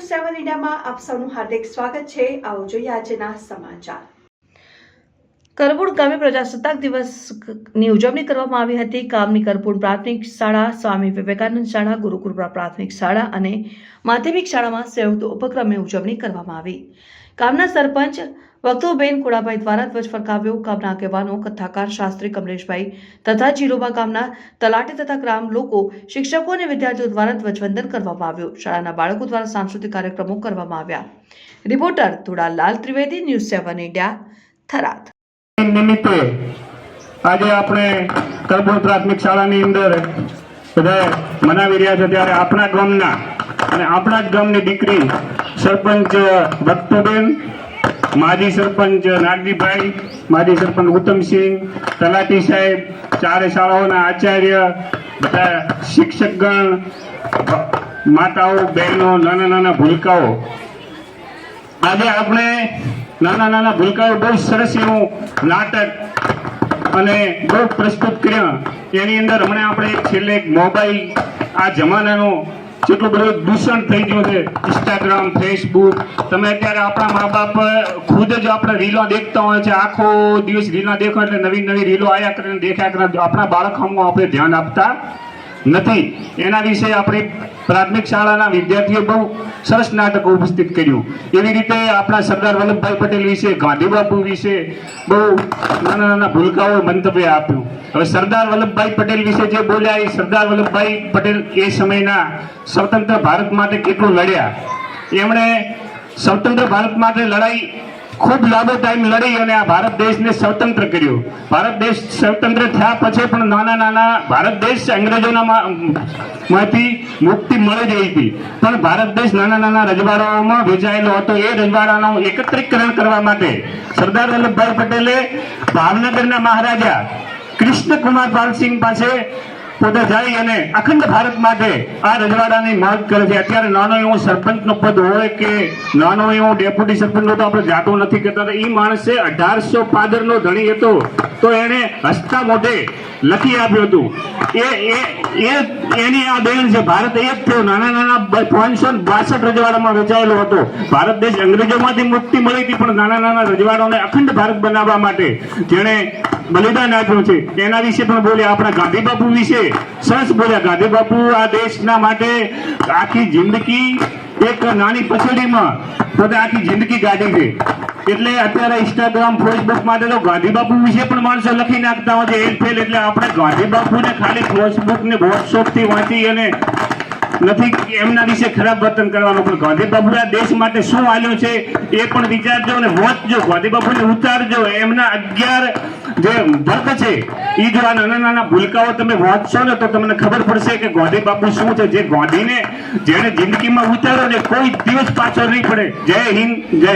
સેવન ઇન્ડિયામાં આપ સૌનું હાર્દિક સ્વાગત છે. આવો જોઈએ આજના સમાચાર. કરબુડ ગામે પ્રજાસત્તાક દિવસની ઉજવણી કરવામાં આવી હતી. ગામની કરપુર પ્રાથમિક શાળા, સ્વામી વિવેકાનંદ શાળા ગુરુકૃપા પ્રાથમિક શાળા અને માધ્યમિક શાળામાં સંયુક્ત ઉપક્રમે ઉજવણી કરવામાં આવી. ગામના સરપંચ વક્તુબેન કુડાભાઈ દ્વારા ધ્વજ ફરકાવ્યો. ગામના આગેવાનો કથાકાર શાસ્ત્રી કમલેશભાઈ તથા જીરોબા ગામના તલાટી તથા ગ્રામ લોકો, શિક્ષકો અને વિદ્યાર્થીઓ દ્વારા ધ્વજવંદન કરવામાં આવ્યું. શાળાના બાળકો દ્વારા સાંસ્કૃતિક કાર્યક્રમો કરવામાં આવ્યા. Reporter Dhudalal Trivedi, news seven India, Tharad. નિમિત્તે આજે આપણે કરબોલ પ્રાથમિક શાળાની અંદર બધા મનાવી રહ્યા છે ત્યારે આપણા ગામના અને આપણા જ ગામની દીકરી સરપંચ ભક્તબેન માજી સરપંચ નાગજીભાઈ, માજી સરપંચ ઉત્તમસિંહ, તલાટી સાહેબ, ચારે શાળાઓના આચાર્ય, બધા શિક્ષકગણ માતાઓ, બહેનો, નાના નાના ભૂલકાઓ. આજે આપણે નાના નાના ભૂલકાઓ બહુ સરસ એવું નાટક અને બહુ પ્રસ્તુત કર્યા. એની અંદર હમણાં આપણે છેલ્લે મોબાઈલ આ જમાનાનો જેટલું બધું દૂષણ થઈ ગયું છે ઇન્સ્ટાગ્રામ ફેસબુક તમે અત્યારે આપણા મા બાપ ખુદ જ આપણે રીલો દેખતા હોય છે, આખો દિવસ રીલો દેખો એટલે નવી નવી રીલો આયા કરીને દેખાયા કરે, આપણા બાળક આપણે ધ્યાન આપતા નથી. એના વિશે આપણી પ્રાથમિક શાળાના વિદ્યાર્થીઓ બહુ સરસ નાટક ઉપસ્થિત કર્યું. એવી રીતે આપણા સરદાર વલ્લભભાઈ પટેલ વિશે, ગાંધી બાપુ વિશે બહુ નાના નાના ભૂલકાઓ મંતવ્ય આપ્યું. હવે સરદાર વલ્લભભાઈ પટેલ વિશે જે બોલ્યા, એ સરદાર વલ્લભભાઈ પટેલ એ સમયના સ્વતંત્ર ભારત માટે કેટલું લડ્યા? એમણે સ્વતંત્ર ભારત માટે લડાઈ ખૂબ લાંબો ટાઈમ લડી અને આ ભારત દેશને સ્વતંત્ર કર્યો. ભારત દેશ સ્વતંત્ર થયા પછી પણ નાના નાના ભારત દેશ અંગ્રેજોના માંથી મુક્તિ મળી ગઈ હતી. પણ ભારત દેશ નાના નાના રજવાડાઓમાં વેચાયેલો હતો. એ રજવાડાનું એકત્રીકરણ કરવા માટે સરદાર વલ્લભભાઈ પટેલે ભાવનગરના મહારાજા કૃષ્ણકુમાર પાલસિંહ પાસે પોતે જાય અને અખંડ ભારત માટે આ રજવાડાની માંગ કરે છે. અત્યારે નાનો એવો સરપંચનો પદ હોય કે નાનો એવો ડેપ્યુટી સરપંચનો તો આપણે જાતો નથી કહેતા તો એ માણસે અઢારસો પાદરનો ધણી હતો તો એને હસતા મોઢે લખી આપ્યું હતું. એ એ એની આ દેન છે. ભારત એક થયો. નાના નાના પાંચસો બાસઠ રજવાડામાં રચાયેલો હતો. ભારત દેશ અંગ્રેજોમાંથી મુક્તિ મળી હતી, પણ નાના નાના રજવાડાઓને અખંડ ભારત બનાવવા માટે જેણે બલિદાન આપ્યું છે. એના વિશે પણ બોલ્યા આપણા ગાંધી બાપુ વિશે. સરસ બોલ્યા. ગાંધી બાપુ આ દેશના માટે આખી જિંદગી એક નાની પછડીમાં પોતે આખી જિંદગી કાઢી છે. એટલે અત્યારે ઇન્સ્ટાગ્રામ ફેસબુક માટે તો ગાંધી બાપુ વિશે પણ માણસો લખી નાખતા હોય છે. ફેલ એટલે આપણે ગાંધી બાપુને ખાલી ફેસબુક ને વોટ્સઅપથી વાંચી અને નથી એમના વિશે ખરાબ વર્તન કરવાનું. પણ ગાંધી બાપુ આ દેશ માટે શું આવ્યું છે એ પણ વિચારજો અને વાંચજો. ગાંધી બાપુને ઉતારજો. એમના અગિયાર જે વર્ગ છે એ જો આ નાના નાના ભૂલકાઓ તમે વાંચશો ને તો તમને ખબર પડશે કે ગોધી બાપુ શું છે. જે ગોધીને જેને જિંદગીમાં ઉતારો ને કોઈ દિવસ પાછો નહીં પડે. જય હિન્દ, જય